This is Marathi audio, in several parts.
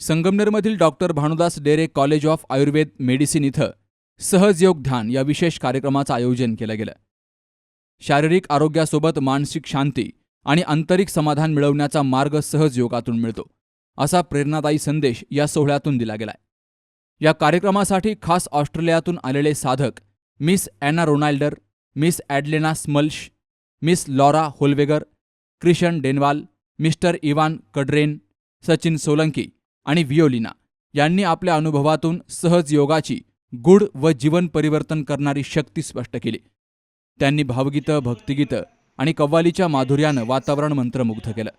संगमनेरमधील doctor Bhanudas Dere college of Ayurveda medicine इथं सहज योग ध्यान या विशेष कार्यक्रमाचं आयोजन केलं गेलं. शारीरिक आरोग्यासोबत मानसिक शांती आणि आंतरिक समाधान मिळवण्याचा मार्ग सहज योगातून मिळतो असा प्रेरणादायी संदेश या सोहळ्यातून दिला गेलाय. या कार्यक्रमासाठी खास ऑस्ट्रेलियातून आलेले साधक Miss Anna Ronalder Miss Adlena स्मल्श miss Laura Holweger Krishan Denwal Mister Ivan Kadren Sachin Solanki आणि वियोलिना यांनी आपल्या अनुभवातून सहज योगाची गुढ व जीवन परिवर्तन करणारी शक्ती स्पष्ट केली. त्यांनी भावगीतं भक्तिगीतं आणि कव्वालीच्या माधुर्यानं वातावरण मंत्रमुग्ध केलं.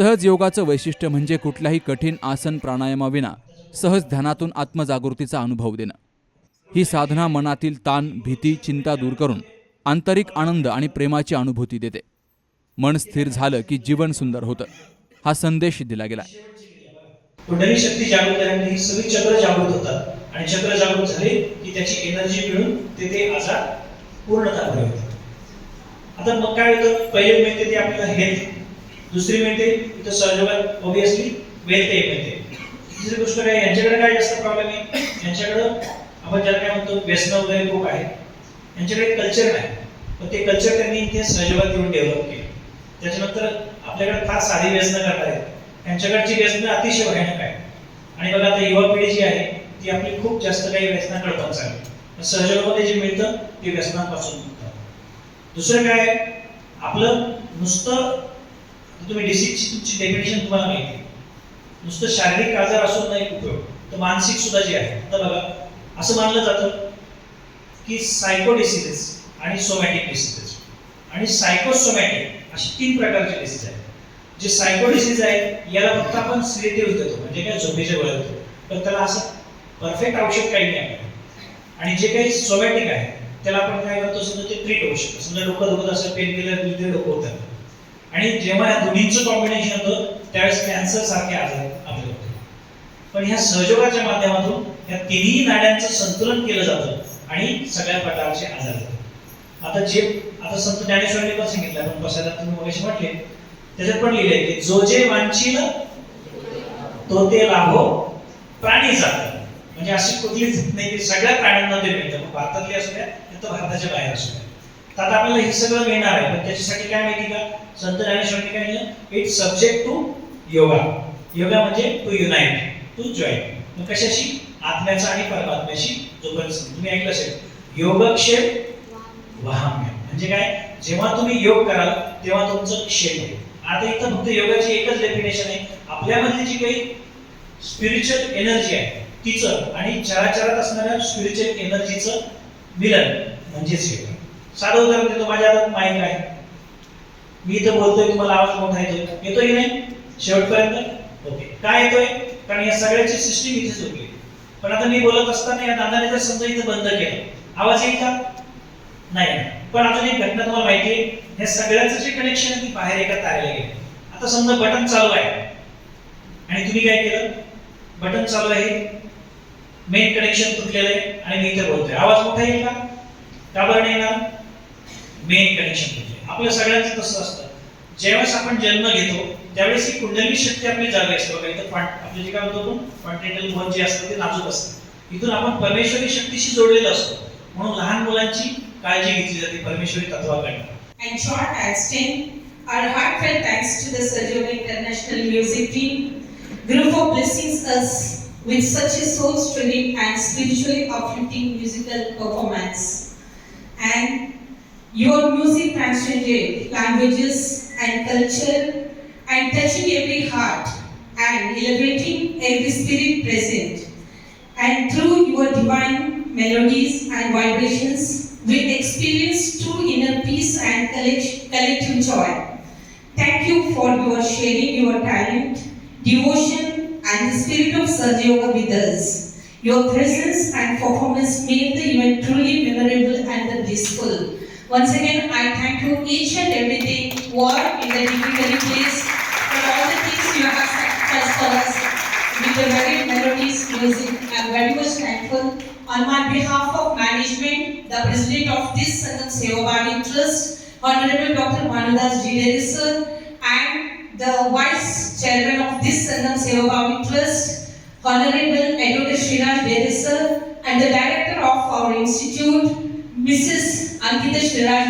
सहज योगाचं वैशिष्ट्य म्हणजे कुठल्याही कठीण आसन प्राणायामाविना सहज ध्यानातून आत्मजागृतीचा अनुभव देणं. ही साधना मनातील ताण भीती चिंता दूर करून आंतरिक आनंद आणि प्रेमाची अनुभूती देते. मन स्थिर झालं की जीवन सुंदर होतं हा संदेश दिला गेला. कुंडली शक्ती जागृत झाल्याने ही सगळी चक्र जागृत होतात आणि चक्र जागृत झाले की त्याची एनर्जी मिळून ते ते आजार पूर्णतः बरे होतात आता मग काय होतं? पहिले मिळते ते आपल्याला हेल्थ दुसरी मिळते इथं सहजोगात ऑब्विसली वेल्थ एक मिळते. तिसरी गोष्ट काय यांच्याकडे काय जास्त प्रॉब्लेम आहे? यांच्याकडं आपण ज्याला काय म्हणतो व्यसन वगैरे खूप आहे. यांच्याकडे कल्चर नाही. पण ते कल्चर त्यांनी इथे सहजोगात येऊन डेव्हलप केलं. त्याच्यानंतर आपल्याकडे फार साधी व्यसनं करणार आहेत त्यांच्याकडची व्यसनं अतिशय भयानक आहे आणि बघा आता युवा पिढी जी आहे ती आपली खूप जास्त काही व्यसनाकडे पण चालली सहजबामध्ये जे मिळतं ते व्यसनापासून मिळतं दुसरं काय आपलं नुसतं तुम्ही डिसीजची डेफिनेशन तुम्हाला माहिती आहे. नुसतं शारीरिक आजार असून नाही उपयोग तर मानसिक सुद्धा जे आहे तर बघा असं मानलं जातं की सायको डिसिजेस आणि सोमॅटिक डिसिजेस आणि सायकोसोमॅटिक असे तीन प्रकारचे डिसीज आहेत. जे सायको डिसीज आहेत याला फक्त आपण सिलेटिव्ह देतो म्हणजे काय झोपेच्या गोळ्या देतो. पण त्याला असं परफेक्ट औषध काही नाही आणि जे काही सोमॅटिक आहे त्याला आपण काय करतो समजा ते ट्रीट होऊ शकतं. समजा डोकं दुखत असेल पेन किलर डोकं होतं आणि जेव्हा या दोन्हींचं कॉम्बिनेशन होतं त्यावेळेस कॅन्सर सारखे आजार आपले होते. पण ह्या सहयोगाच्या माध्यमातून या तिन्ही नाड्यांचं संतुलन केलं जातं आणि सगळ्या प्रकारचे आजार होतात. आता जे आता संत ज्ञानेश्वरांनी पण सांगितलं आपण बसायला तुम्ही मगाशी म्हटले. त्याच्यात पण लिहिलंय की जो जे वांछील तो ते लाभो प्राणी जात. म्हणजे अशी कुठलीच नाही की सगळ्या प्राण्यांना ते मिळतं. मग भारतातली असू द्या तर भारताच्या बाहेर असू द्या. तर आता आपल्याला हे सगळं मिळणार आहे पण त्याच्यासाठी काय माहिती का? संत ज्ञानेश्वरांनी काय लिहिलं it subject to yoga yoga म्हणजे टू युनाइट टू जॉईन मग कशाशी? आत्म्याचा आणि परमात्म्याशी जोपर्यंत तुम्ही ऐकलं असेल. योगक्षेप वाहम्य. म्हणजे काय? जेव्हा तुम्ही योग कराल तेव्हा तुमचं क्षेम होईल. आता इथं फक्त योगाची एकच डेफिनेशन आहे. आपल्यामधली जी काही स्पिरिच्युअल एनर्जी आहे तिचं आणि चराचरात असणाऱ्या स्पिरिच्युअल एनर्जीचं मिलन म्हणजेच योग. साधं उदाहरण देतो. माझ्या हातात माईक आहे. मी इथं बोलतोय तुम्हाला आवाज मोठा येतोय. येतोय की नाही? शेवटपर्यंत? ओके. काय येतोय? कारण या सगळ्याची सिस्टीम इथेच होती पण आता मी बोलत असताना या दादाने जर समजा इथं बंद केलं. आवाज येईल का? नाही. पण आता एक घटना तुम्हाला माहिती आहे ह्या सगळ्याचं जे कनेक्शन आहे ती बाहेर एका तारेला गेलं. आता समजा बटन चालू आहे. आणि तुम्ही काय केलं? बटन चालू आहे. मेन कनेक्शन तुटलेलं आहे. आणि मी इथे बोलतोय. आवाज मोठा येईल का? का बरं नाही येणार? मेन कनेक्शन आपल्या सगळ्यांचं तसं असतं ज्यावेळेस आपण जन्म घेतो त्यावेळेस ही कुंडली शक्ती आपली जागा असते बघा इथं क्वांट आपलं जे काय म्हणतो आपण क्वांटिटल बोन जे असतं ते नाजूक असतं इथून आपण परमेश्वरी शक्तीशी जोडलेलं असतो म्हणून लहान मुलांची काळजी घेतली जाते परमेश्वरी तत्वाकडे and short abstain. Our heartfelt thanks to the Sergio International Music Team, group of blessings us with such a soul-stirring and spiritually uplifting musical performance. And your music transcended languages and culture and touching every heart and elevating every spirit present. And through your divine melodies and vibrations, we experience true inner peace and collective joy. Thank you for your sharing your talent, devotion, and the spirit of Surge Yoga with us. Your presence and performance made the event truly memorable and blissful. Once again, I thank you each and every day, war in the difficult place, for all the things you have sacrificed for us with the very melodies, music. I am very much thankful. On my behalf of management, the president of this Sangam Sevabhagi Trust, Honorable Dr. Manudas G. sir, and the vice chairman of this Sangam Sevabhagi Trust, Honorable Advocate Sriraj Dere sir, and the director of our institute, Mrs. Ankita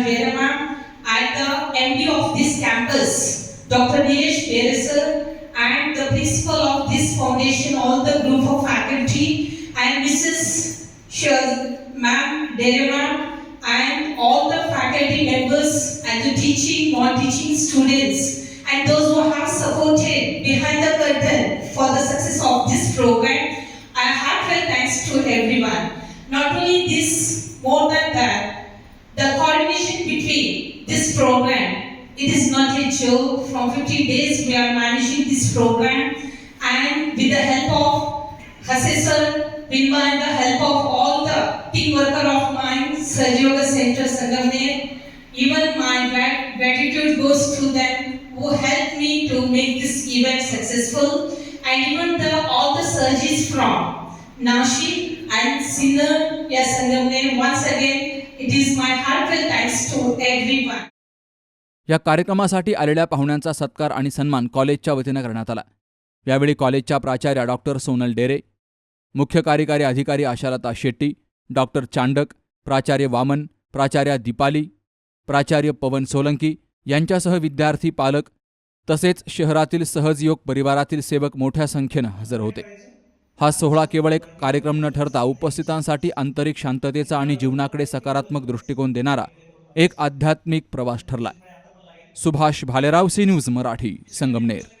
Dere ma'am, and the MD of this campus, Dr. Nilesh Dere sir, and the principal of this foundation, all the group of faculty, and Mrs. Shaz, ma'am, Dere and all the faculty members and the teaching, non-teaching students, and those who have supported behind the curtain for the success of this program. I heartfelt thanks to everyone. Not only this, more than that, the coordination between this program, it is not a joke. From 50 days, we are managing this program, and with the help of Hase Vinma, and the help of all the team worker of mine, Sajoga Center Sangamner, even my gratitude goes to them who helped me to make this event successful, and even the all the surgeons from Nashik and Sinner, yes, Sangamner. Once again, it is my heartfelt thanks to everyone. या कार्यक्रमासाठी आलेल्या पाहुण्यांचा सत्कार आणि सन्मान कॉलेजच्या वतीनं करण्यात आला. यावेळी कॉलेजच्या प्राचार्या डॉक्टर सोनल डेरे मुख्य कार्यकारी अधिकारी आशालता शेट्टी डॉक्टर चांडक प्राचार्य वामन प्राचार्या दीपाली प्राचार्य पवन सोलंकी यांच्यासह विद्यार्थी पालक तसेच शहरातील सहजयोग परिवारातील सेवक मोठ्या संख्येनं हजर होते. हा सोहळा केवळ एक कार्यक्रम न ठरता उपस्थितांसाठी आंतरिक शांततेचा आणि जीवनाकडे सकारात्मक दृष्टिकोन देणारा एक आध्यात्मिक प्रवास ठरला. Subhash Bhalerao C news Marathi Sangamner.